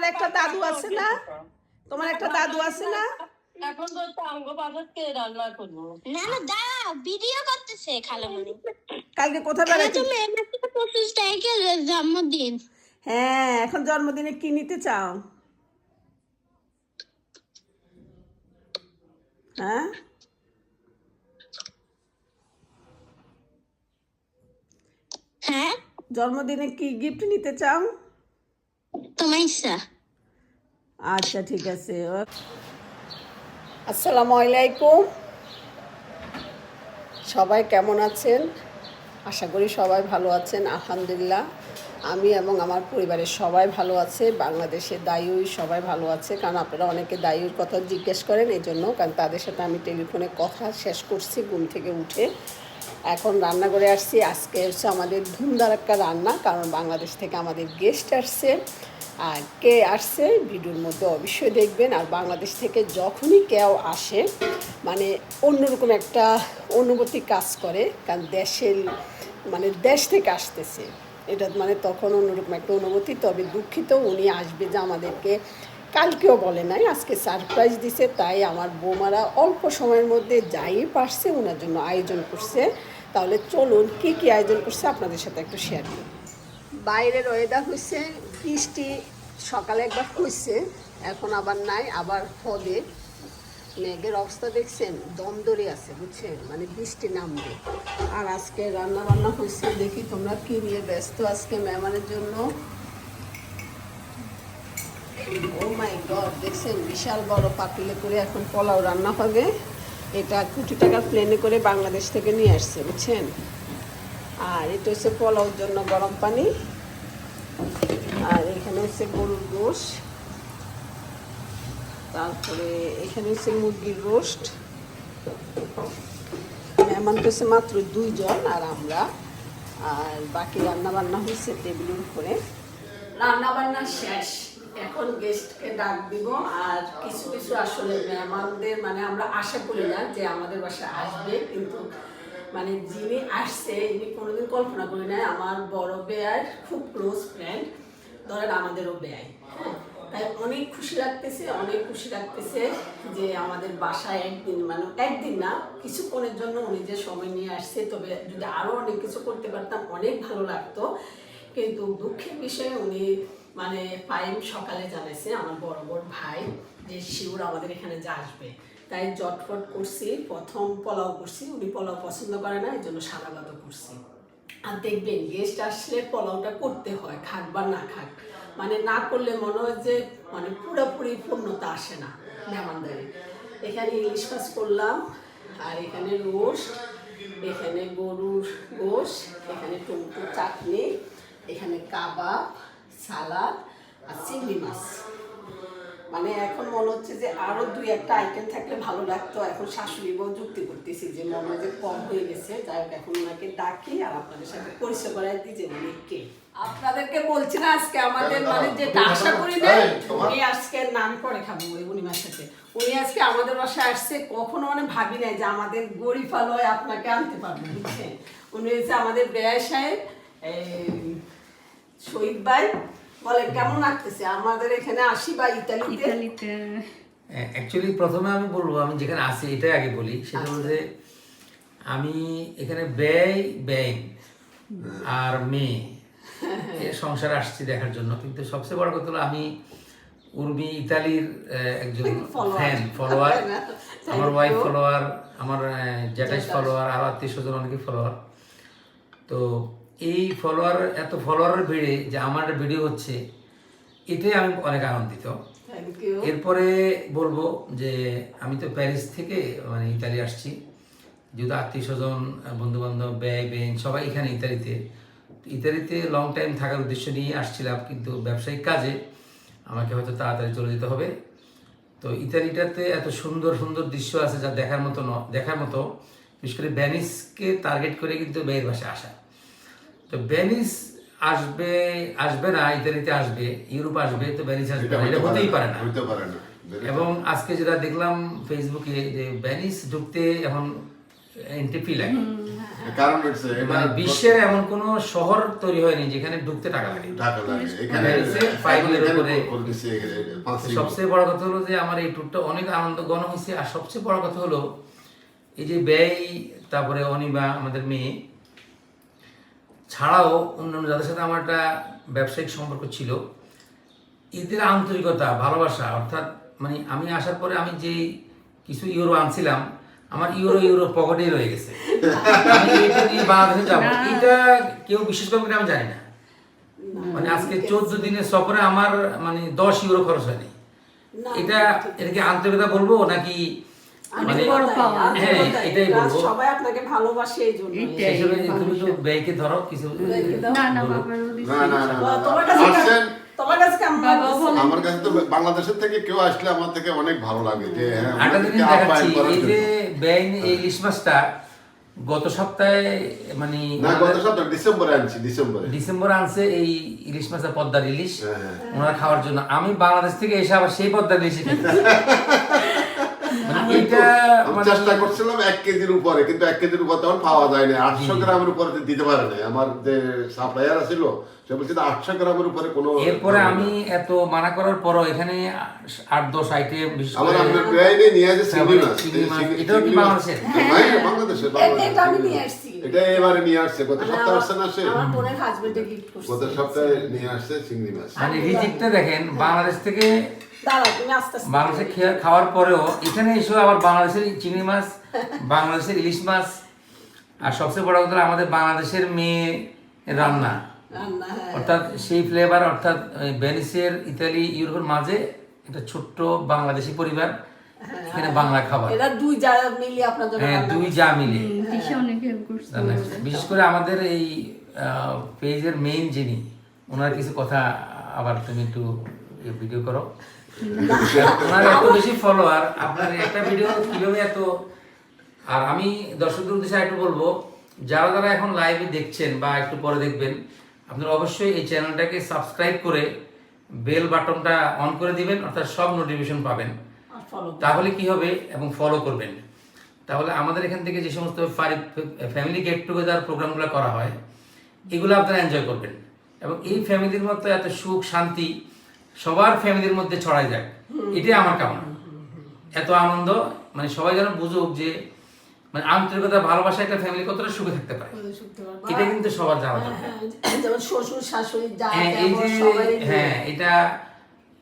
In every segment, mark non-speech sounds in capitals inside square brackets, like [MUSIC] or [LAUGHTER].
তোমার একটা দাদু আছে না? তোমার একটা দাদু আছে না? এখন তো টাঙ্গ রান্না করব। না না দাঁড়াও ভিডিও করতেছে খালামণি। কালকে কোথায় বেড়াচ্ছি তুমি পঁচিশ তারিখে জন্মদিন। হ্যাঁ এখন জন্মদিনে কি নিতে চাও? হ্যাঁ? হ্যাঁ? জন্মদিনে কি গিফট নিতে চাও? তোমার আচ্ছা ঠিক আছে। আসসালামু আলাইকুম। সবাই কেমন আছেন? আশা করি সবাই ভালো আছেন আলহামদুলিল্লাহ। আমি এবং আমার পরিবারের সবাই ভালো আছে বাংলাদেশে দায়ুই সবাই ভালো আছে। কারণ আপনারা অনেকে দায়ুর কথা জিজ্ঞেস করেন এই জন্য কারণ তাদের সাথে আমি টেলিফোনে কথা শেষ করছি ঘুম থেকে উঠে। এখন রান্না করে আসছি আজকে হচ্ছে আমাদের ধুমধারাক্কা রান্না কারণ বাংলাদেশ থেকে আমাদের গেস্ট আসছে। আর কে আসছে ভিডিওর মধ্যে অবশ্যই দেখবেন। আর বাংলাদেশ থেকে যখনই কেউ আসে মানে অন্যরকম একটা অনুভূতি কাজ করে, কারণ দেশের মানে দেশ থেকে আসতেছে। এটা মানে তখন অন্যরকম একটা অনুভূতি। তবে দুঃখিত উনি আসবে যে আমাদেরকে কালকেও বলে নাই, আজকে সারপ্রাইজ দিছে, তাই আমার বৌমারা অল্প সময়ের মধ্যে যাই পারছে ওনার জন্য আয়োজন করছে। তাহলে চলুন কি কি আয়োজন করছে আপনাদের সাথে একটু শেয়ার করি। বাইরের ওয়েদার হচ্ছে বৃষ্টি সকালে একবার হয়েছে এখন আবার নাই, আবার হবে। মেঘের অবস্থা দেখছেন, দম দমদরে আছে, বুঝছেন? মানে বৃষ্টি নামবে। আর আজকে রান্না বান্না হয়েছে দেখি তোমরা কি নিয়ে ব্যস্ত আজকে মেহমানের জন্য। ও মাই গড দেখছেন, বিশাল বড় পাতিলে করে এখন পোলাও রান্না হবে। এটা কোটি টাকার প্লেনে করে বাংলাদেশ থেকে নিয়ে আসছে, বুঝছেন? আর এটা হচ্ছে পোলাওর জন্য গরম পানি। আর এখানে হচ্ছে গরুর গোশ। তারপরে এখানে হচ্ছে মুরগির রোস্ট। মেহমান হচ্ছে মাত্র দুইজন আর আমরা। আর বাকি রান্না বান্না হয়েছে টেবিলের উপরে। রান্না বান্না শেষ। এখন গেস্টকে ডাক দিব। আর কিছু কিছু আসলে মেহমানদের মানে আমরা আশা করি না যে আমাদের বাসায় আসবে, কিন্তু মানে যিনি আসছে, ইনি কোনোদিন কল্পনা করি নাই। আমার বড় বেয়ার খুব ক্লোজ ফ্রেন্ড ধরেন আমাদেরও ব্যয় হ্যাঁ? তাই অনেক খুশি লাগতেছে, অনেক খুশি লাগতেছে যে আমাদের বাসায় একদিন মানে একদিন না, কিছুক্ষণের জন্য উনি যে সময় নিয়ে আসছে, তবে যদি আরও অনেক কিছু করতে পারতাম, অনেক ভালো লাগতো। কিন্তু দুঃখের বিষয়ে উনি মানে পাইম সকালে জানাইছে, আমার বড় বড় ভাই, যে শিউর আমাদের এখানে যে আসবে। তাই জটফট করছি, প্রথম পোলাও করছি, উনি পোলাও পছন্দ করে না এই জন্য সাদা করছি। আর দেখবেন গেস্ট আসলে পোলাওটা করতে হয়, খাক বা না খাক। মানে না করলে মনে হয় যে মানে পুরোপুরি পূর্ণতা আসে না মেহমানদারি। এখানে ইলিশ মাছ করলাম, আর এখানে রোস্ট, এখানে গরুর গোশ, এখানে টমেটো চাটনি, এখানে কাবাব, সালাদ আর চিংড়ি মাছ। মানে এখন মনে হচ্ছে যে আরও দুই একটা আইটেম থাকলে ভালো লাগতো। এখন শাশুড়ি বউ যুক্তি করতেছি যে মনে হয় যে কম হয়ে গেছে। যাই হোক এখন ওনাকে ডাকি আর আপনাদের সাথে পরিচয় করাই দিই যে উনি কে। আপনাদেরকে বলছি না আজকে আমাদের মানে যেটা আশা করি না উনি আজকে নাম করে খাব ওই উনিমার সাথে। উনি আজকে আমাদের বাসায় আসছে কখনো মানে ভাবি নাই যে আমাদের গরিব আলোয় আপনাকে আনতে পারব বুঝছেন? উনি হচ্ছে আমাদের বেয়াই সাহেব শহীদ ভাই বলেন কেমন লাগতেছে? আমাদের এখানে আসি বা ইতালিতে? অ্যাকচুয়ালি প্রথমে আমি বলব আমি যেখানে আছি এটাই আগে বলি। সেটা আচ্ছা। বলতে আমি এখানে ব্যয় ব্যয় আর মেয়ে। এর সংসারে আসছি দেখার জন্য। কিন্তু সবচেয়ে বড় কথা হলো আমি উর্মি ইতালির একজন [LAUGHS] ফ্যান ফলোয়ার [LAUGHS] আমার ওয়াইফ ফলোয়ার আমার জ্যাঠাইশ। ফলোয়ার আর আত্মীয় স্বজন অনেকে ফলোয়ার তো এই ফলোয়ার এত ফলোয়ারের ভিড়ে যে আমার ভিডিও হচ্ছে এটাই আমি অনেক আনন্দিত। এরপরে বলব যে আমি তো প্যারিস থেকে মানে ইতালি আসছি। যেহেতু আত্মীয় স্বজন বন্ধু বান্ধব ব্যয় বেন সবাই এখানে ইতালিতে। ইতালিতে লং টাইম থাকার উদ্দেশ্য নিয়ে আসছিলাম কিন্তু ব্যবসায়িক কাজে আমাকে হয়তো তাড়াতাড়ি চলে যেতে হবে। তো ইতালিটাতে এত সুন্দর সুন্দর দৃশ্য আছে যা দেখার মতো দেখার মতো। বিশেষ করে ভ্যানিসকে টার্গেট করে কিন্তু ব্যয়ের বাসায় আসা। তো ভ্যানিস আসবে আসবে না ইতালিতে আসবে ইউরোপ আসবে তো ভ্যানিস আসবে না। এটা হতেই পারে না হইতে পারে না। এবং আজকে যেটা দেখলাম ফেসবুকে যে ভ্যানিস ঢুকতে এখন এন্ট্রি ফি লাগে। কারণ হচ্ছে মানে বিশ্বের এমন কোনো শহর তৈরি হয়নি যেখানে ঢুকতে টাকা লাগে। এখানে করে- year। সবচেয়ে বড় কথা হলো যে আমার এই ট্যুরটা অনেক আনন্দ গণ হয়েছে আর সবচেয়ে বড় কথা হলো এই যে ব্যয় তারপরে অনিমা আমাদের মেয়ে ছাড়াও অন্যান্য যাদের সাথে আমার একটা ব্যবসায়িক সম্পর্ক ছিল এদের আন্তরিকতা ভালোবাসা অর্থাৎ মানে আমি আসার পরে আমি যে কিছু ইউরো আনছিলাম আমার ইউরো ইউরো পকেটেই রয়ে গেছে। আমি এটা নিয়ে বাংলাদেশে যাব এটা কেউ বিশেষ করে আমি জানি না। মানে আজকে চোদ্দ দিনের সফরে আমার মানে দশ ইউরো খরচ হয়নি। এটা এটাকে আন্তরিকতা বলব নাকি বড় পাওয়া। হ্যাঁ এটাই বলব। সবাই আপনাকে ভালোবাসে এই জন্য। তুমি তো ব্যয়কে ধরো কিছু না না না না না তোমার কাছে আসছেন তোমার কাছে কেমন লাগছে? আমার কাছে তো বাংলাদেশের থেকে কেউ আসলে আমার থেকে অনেক ভালো লাগে যে হ্যাঁ একটা আমাদেরকে জিনিস আপ্যায়ন দেখাচ্ছি করার এই যে জন্য। এই ইলিশ মাছটা গত সপ্তাহে মানে না গত সপ্তাহ ডিসেম্বরে আনছি ডিসেম্বরে। ডিসেম্বর আনছে এই ইলিশ মাছের পদ্মার ইলিশ হ্যাঁ, হ্যাঁ। ওনারা খাওয়ার জন্য। আমি বাংলাদেশ থেকে এসে আবার সেই পদ্মার ইলিশ [LAUGHS] চেষ্টা করছিলাম এক কেজির উপরে কিন্তু এক কেজির উপর তখন পাওয়া যায়নি। আটশো গ্রামের উপরে দিতে পারে নাই। আমার যে সাপ্লায়ার ছিল সে বলছে আটশো গ্রামের উপরে কোনো এরপরে আমি এত মানা করার পরও এখানে আট দশ আইটেম আমার আপনার বেআইনি নিয়ে আসে চিংড়ি মাছ। চিংড়ি মাছ, চিংড়ি- এটাও কি বাংলাদেশের? হ্যাঁ, এটা এবারে নিয়ে আসছে গত মানে সপ্তাহে আসছে না সে? গত সপ্তাহে নিয়ে আসছে চিংড়ি মাছ। মানে রিজিকটা দেখেন বাংলাদেশ থেকে বাংলাদেশে খেয়ে- খাওয়ার পরেও এখানে এসে আবার বাংলাদেশের চিংড়ি মাছ [LAUGHS] বাংলাদেশের ইলিশ মাছ আর সবচেয়ে বড় কথা আমাদের বাংলাদেশের মেয়ে রান্না। রান্না হ্যাঁ। অর্থাৎ সেই ফ্লেভার অর্থাৎ ভেনিসের ইতালি ইউরোপের মাঝে একটা ছোট্ট বাংলাদেশি পরিবার এখানে বাংলা খাবার। এরা দুই যারা মিলিয়ে আপনার জন্য হ্যাঁ দুই। যা মিলে। বিশেষ করে আমাদের এই পেজের মেইন যিনি ওনার কিছু কথা আবার তুমি একটু ভিডিও করো। ওনার এত বেশি ফলোয়ার আপনার একটা ভিডিও কীভাবে এত? আর আমি দর্শকদের উদ্দেশ্যে একটু বলব যারা যারা এখন লাইভে দেখছেন বা একটু পরে দেখবেন আপনারা অবশ্যই এই চ্যানেলটাকে সাবস্ক্রাইব করে বেল বাটনটা অন করে দিবেন অর্থাৎ সব নোটিফিকেশন পাবেন। তাহলে কি হবে এবং ফলো করবেন। তাহলে আমাদের এখান থেকে যে সমস্ত ফ্যামিলি গেট টুগেদার প্রোগ্রামগুলো করা হয় এগুলো আপনারা এনজয় করবেন। এবং এই ফ্যামিলির মতো এত সুখ শান্তি সবার ফ্যামিলির মধ্যে ছড়াই যাক এটাই আমার কামনা। এত আনন্দ মানে সবাই যেন বুঝুক যে মানে আন্তরিকতা ভালোবাসা একটা ফ্যামিলি কতটা সুখে থাকতে পারে। এটা কিন্তু সবার জানা দরকার। হ্যাঁ, যেমন শ্বশুর শাশুড়ি হ্যাঁ এই যে হ্যাঁ এটা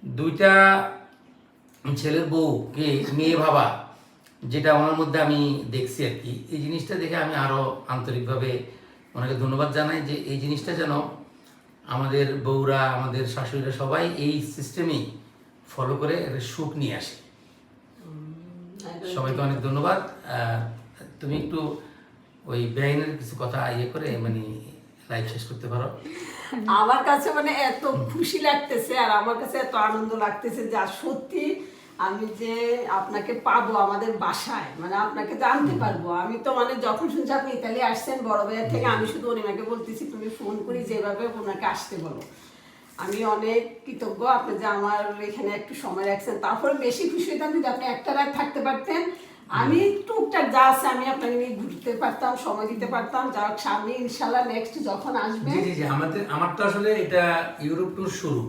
দুইটা ছেলের বউ কে মেয়ে ভাবা যেটা ওনার মধ্যে আমি দেখছি আর কি। এই জিনিসটা দেখে আমি আরও আন্তরিকভাবে ওনাকে ধন্যবাদ জানাই যে এই জিনিসটা যেন আমাদের বউরা, আমাদের শাশুড়িরা সবাই এই সিস্টেমেই ফলো করে সুখ নিয়ে আসে। সবাইকে অনেক ধন্যবাদ। তুমি একটু ওই বেআইনের কিছু কথা ইয়ে করে মানে লাইভ শেষ করতে পারো। আমার কাছে মানে এত খুশি লাগতেছে আর আমার কাছে এত আনন্দ লাগতেছে যা সত্যি আমি যে আপনাকে পাবো আমাদের বাসায় মানে আপনাকে জানতে পারব। আমি তো মানে যখন শুনছি আপনি ইতালি আসছেন বড় ভাইয়ের থেকে আমি শুধু অনিমাকে বলতেছি তুমি ফোন করি যেভাবে ওনাকে আসতে বলো। আমি অনেক কৃতজ্ঞ আপনি যে আমার এখানে একটু সময় রাখছেন। তারপরে বেশি খুশি হইতাম যদি আপনি একটা রাত থাকতে পারতেন। আমি টুকটাক যা আছে আমি আপনাকে নিয়ে ঘুরতে পারতাম সময় দিতে পারতাম। যা হোক সামনে ইনশাল্লাহ নেক্সট যখন আসবে জি জি জি আমাদের আমার তো আসলে এটা ইউরোপ ট্যুর শুরু।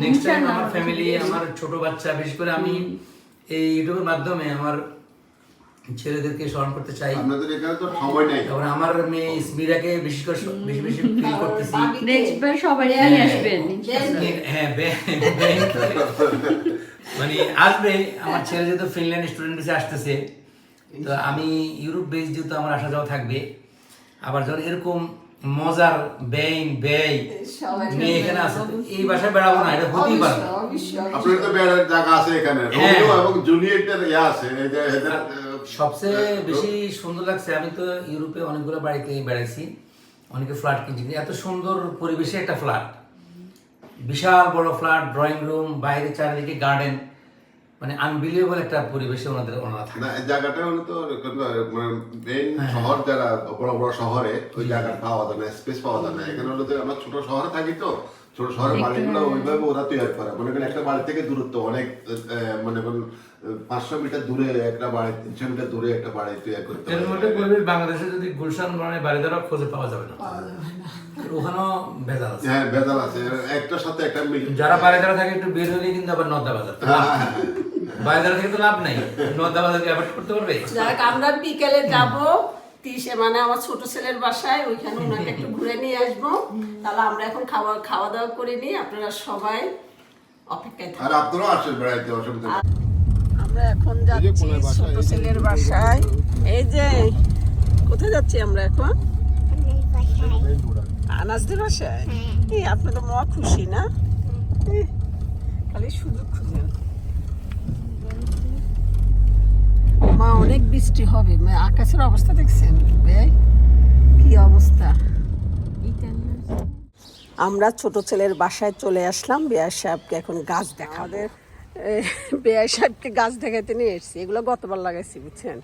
নেক্সট টাইম আমার ফ্যামিলি আমার ছোট বাচ্চা বিশেষ করে আমি এই ইউটিউবের মাধ্যমে আমার ছেলেদেরকে স্মরণ করতে চাই। আপনাদের এখানে তো সময় নেই। তারপরে আমার মেয়ে স্মিরাকে বেশি করে বেশি বেশি ফিল করতেছি। নেক্সট বার সবাই আসবেন হ্যাঁ বে- বে- মানে আসবে আমার ছেলে যেহেতু ফিনল্যান্ড স্টুডেন্ট ভিসা আসতেছে তো আমি ইউরোপ বেস যেহেতু আমার আসা যাওয়া থাকবে আবার যখন এরকম মজার বেইন মেয়ে এখানে আছে এই বাসায় বেড়াবো না এটা হতেই পারে। আপনার তো বেড়ার জায়গা আছে এখানে। হ্যাঁ। রোমিও এবং জুলিয়েটের ইয়ে আছে সবচেয়ে বেশি সুন্দর লাগছে আমি তো ইউরোপে অনেকগুলো বাড়িতে বেড়াইছি অনেকে ফ্ল্যাট কিনছি এত সুন্দর পরিবেশে একটা ফ্ল্যাট। বিশাল বড় ফ্ল্যাট ড্রয়িং রুম বাইরে চারিদিকে গার্ডেন। মানে আনবিলিয়েবল একটা পরিবেশে ওনাদের ওনারা থাকে। না জায়গাটা হলো তো মানে মেইন শহর যারা বড় বড় শহরে ওই জায়গাটা পাওয়া যায় না স্পেস পাওয়া যায় না। এখানে হলো যে আমরা ছোট শহরে থাকি তো। ছোট শহরের বাড়িগুলো ওইভাবে ওরা তৈরি করে। মনে করেন একটা বাড়ি থেকে দূরত্ব অনেক মনে করেন পাঁচশো মিটার দূরে একটা বাড়ি তিনশো মিটার দূরে একটা বাড়ি তৈরি করতে পারে। বাংলাদেশে যদি গুলশান বাড়ি দ্বারা খোঁজে পাওয়া যাবে না। ওখানেও ভেজাল আছে। হ্যাঁ ভেজাল আছে। একটার সাথে একটা যারা বাড়ি দ্বারা থাকে একটু বের হলে কিন্তু আবার নদ্দা বাজার। দ্বারা থেকে তো লাভ নাই। নদ্দা বাজারকে অ্যাভয়েড করতে পারবে? যাক আমরা বিকেলে যাব। তিসে মানে আমার ছোট ছেলের বাসায় ওইখানে ওনাকে একটু ঘুরে নিয়ে আসব। তাহলে আমরা এখন খাওয়া খাওয়া দাওয়া করে নিই। আপনারা সবাই অপেক্ষায় থাকুন। আর আপনারাও আসেন বেড়াইতে অসুবিধা আমরা এখন যাচ্ছি ছোট ছেলের বাসায়। এই যে কোথায় যাচ্ছি আমরা এখন? আনাজদের বাসায়? এই আপনি তো মহা খুশি না? খালি সুযোগ খুঁজেন অনেক বৃষ্টি হবে। আকাশের অবস্থা দেখছেন? বে কি অবস্থা? আমরা ছোট ছেলের বাসায় চলে আসলাম। বেয়ার সাহেবকে এখন গাছ দেখা আমাদের বেয়ার সাহেবকে গাছ দেখাতে নিয়ে এসেছি। এগুলো গতবার লাগাইছি বুঝছেন?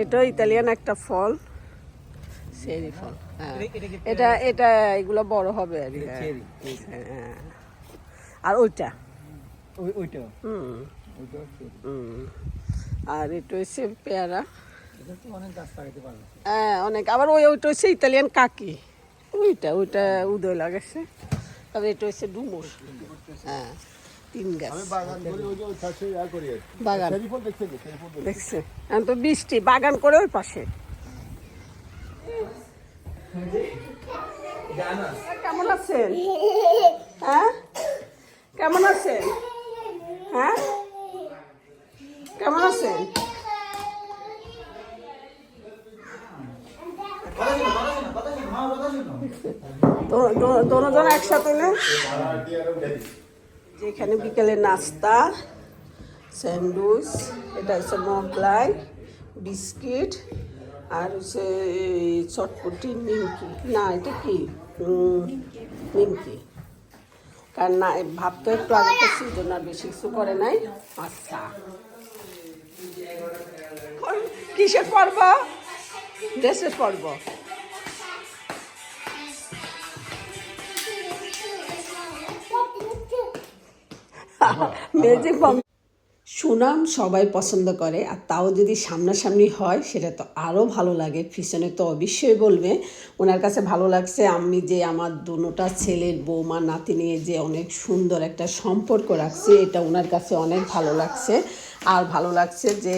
এটা ইতালিয়ান একটা ফল। সেরি ফল হ্যাঁ। এটা এটা এগুলো বড় হবে আর হ্যাঁ। হ্যাঁ। আর ওইটা? হুম। হুম। আর এটা হচ্ছে পেয়ারা। হ্যাঁ অনেক। আবার ওই ওইটা হচ্ছে ইতালিয়ান কাকি। ওইটা ওইটা উদয় লাগাচ্ছে তবে এটা হচ্ছে ডুমুর। হ্যাঁ তিন গাছ। বাগান দেখছে। এখন তো বৃষ্টি বাগান করে ওই পাশে। কেমন আছেন? হ্যাঁ? কেমন আছেন? হ্যাঁ? কেমন আছেন? দোনোজন একসাথে যেখানে বিকেলে নাস্তা, স্যান্ডউইচ, এটা হচ্ছে মোগলাই, বিস্কিট, আর হচ্ছে চটপটি নিমকি। না, এটা কি? নিমকি। কারণ না এই ভাত তো একটু আগে এই জন্য আর বেশি কিছু করে নাই। আচ্ছা। কিসের পর্ব? ড্রেসের পর্ব। সুনাম সবাই পছন্দ করে আর তাও যদি সামনাসামনি হয় সেটা তো আরও ভালো লাগে। পিছনে তো অবশ্যই বলবে ওনার কাছে ভালো লাগছে আমি যে আমার দুটা ছেলের বৌমা নাতি নিয়ে যে অনেক সুন্দর একটা সম্পর্ক রাখছে এটা ওনার কাছে অনেক ভালো লাগছে। আর ভালো লাগছে যে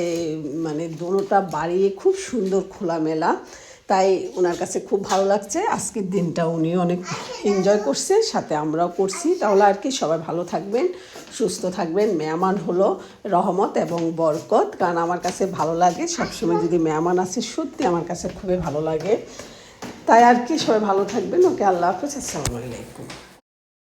মানে দুটা বাড়ি খুব সুন্দর খোলামেলা। তাই ওনার কাছে খুব ভালো লাগছে। আজকের দিনটা উনি অনেক এনজয় করছে, সাথে আমরাও করছি। তাহলে আর কি, সবাই ভালো থাকবেন, সুস্থ থাকবেন। মেহমান হলো রহমত এবং বরকত। কারণ আমার কাছে ভালো লাগে। সবসময় যদি মেহমান আসে, সত্যি আমার কাছে খুবই ভালো লাগে। তাই আর কি, সবাই ভালো থাকবেন। ওকে আল্লাহ হাফেজ। আসসালামু আলাইকুম।